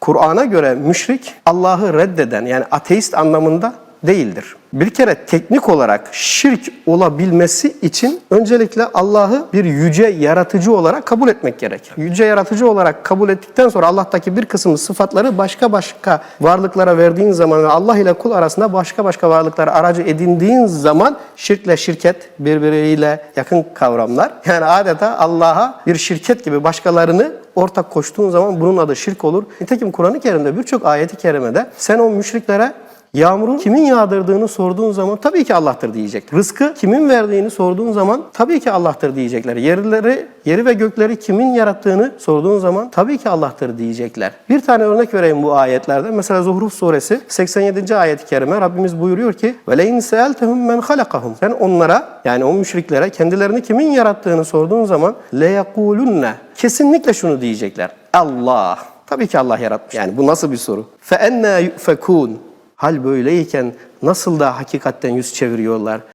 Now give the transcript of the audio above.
Kur'an'a göre müşrik Allah'ı reddeden yani ateist anlamında değildir. Bir kere teknik olarak şirk olabilmesi için öncelikle Allah'ı bir yüce yaratıcı olarak kabul etmek gerekir. Yüce yaratıcı olarak kabul ettikten sonra Allah'taki bir kısım sıfatları başka başka varlıklara verdiğin zaman ve Allah ile kul arasında başka başka varlıkları aracı edindiğin zaman şirkle şirket birbiriyle yakın kavramlar. Yani adeta Allah'a bir şirket gibi başkalarını ortak koştuğun zaman bunun adı şirk olur. Nitekim Kur'an-ı Kerim'de birçok ayeti kerimede sen o müşriklere Yağmurun kimin yağdırdığını sorduğun zaman tabii ki Allah'tır diyecek. Rızkı kimin verdiğini sorduğun zaman tabii ki Allah'tır diyecekler. Yerleri, yeri ve gökleri kimin yarattığını sorduğun zaman tabii ki Allah'tır diyecekler. Bir tane örnek vereyim bu ayetlerden. Mesela Zuhruf suresi 87. ayet-i kerime Rabbimiz buyuruyor ki وَلَيْنْ سَأَلْتَهُمْ مَنْ خَلَقَهُمْ Sen onlara yani o müşriklere kendilerini kimin yarattığını sorduğun zaman لَيَقُولُنَّ Kesinlikle şunu diyecekler. Allah. Tabii ki Allah yaratmış. Yani bu nasıl bir soru? فَاَنَّا يُؤْفَكُونَ Hal böyleyken nasıl da hakikatten yüz çeviriyorlar?